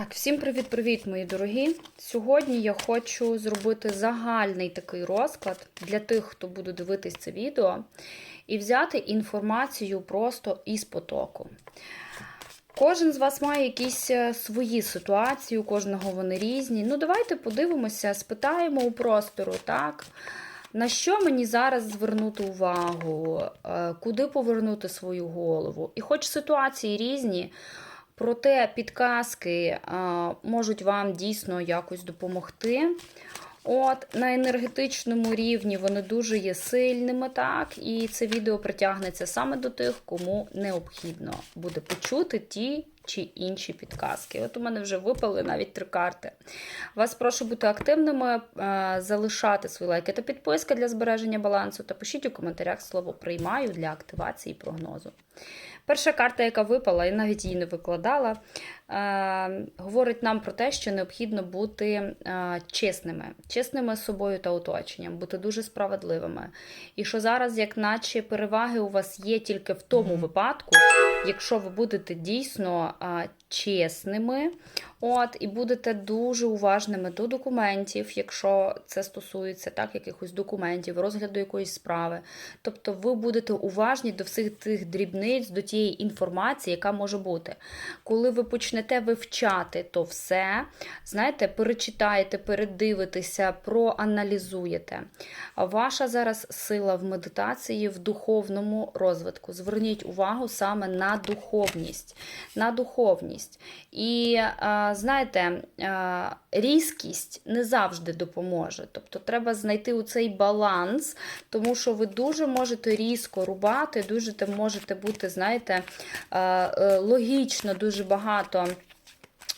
Так, всім привіт-привіт, мої дорогі. Сьогодні я хочу зробити загальний такий розклад для тих, хто буде дивитись це відео, і взяти інформацію просто із потоку. Кожен з вас має якісь е, свої ситуації, у кожного вони різні. Ну, давайте подивимося, спитаємо у простору, так? На що мені зараз звернути увагу, е, куди повернути свою голову? І хоч ситуації різні, проте підказки а, можуть вам дійсно якось допомогти. От, На енергетичному рівні вони дуже є сильними, так, і це відео притягнеться саме до тих, кому необхідно буде почути ті чи інші підказки. От у мене вже випали навіть три карти. Вас прошу бути активними, е, залишати свої лайки та підписки для збереження балансу, та пишіть у коментарях слово приймаю для активації прогнозу. Перша карта, яка випала, я навіть її не викладала, е, говорить нам про те, що необхідно бути е, чесними, чесними з собою та оточенням, бути дуже справедливими. І що зараз, як наче переваги у вас є тільки в тому випадку, якщо ви будете дійсно чесними, от, і будете дуже уважними до документів, якщо це стосується так, якихось документів, розгляду якоїсь справи. Тобто ви будете уважні до всіх тих дрібниць, до тієї інформації, яка може бути. Коли ви почнете вивчати то все, знаєте, перечитаєте, передивитеся, проаналізуєте. Ваша зараз сила в медитації, в духовному розвитку. Зверніть увагу саме на духовність. На духовність. І знаєте, різкість не завжди допоможе. Тобто треба знайти у цей баланс, тому що ви дуже можете різко рубати, дуже можете бути, знаєте, логічно дуже багато.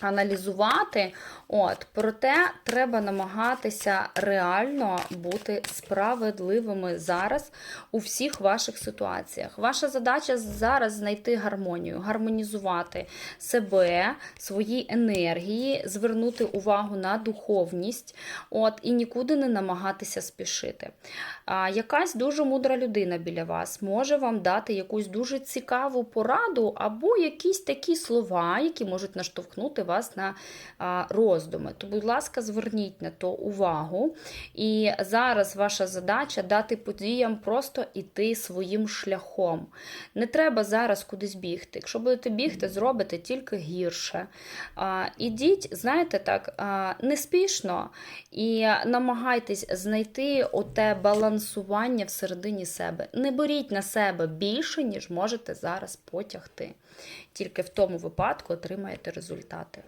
Аналізувати, от, проте треба намагатися реально бути справедливими зараз у всіх ваших ситуаціях. Ваша задача зараз знайти гармонію, гармонізувати себе, свої енергії, звернути увагу на духовність, от, і нікуди не намагатися спішити. А, Якась дуже мудра людина біля вас може вам дати якусь дуже цікаву пораду або якісь такі слова, які можуть наштовхнути вас на роздуми. То, будь ласка, зверніть на то увагу. І зараз ваша задача дати подіям просто іти своїм шляхом. Не треба зараз кудись бігти. Якщо будете бігти, зробите тільки гірше. Ідіть, знаєте, так, неспішно і намагайтесь знайти оте балансування всередині себе. Не беріть на себе більше, ніж можете зараз потягти. Тільки в тому випадку отримаєте результати.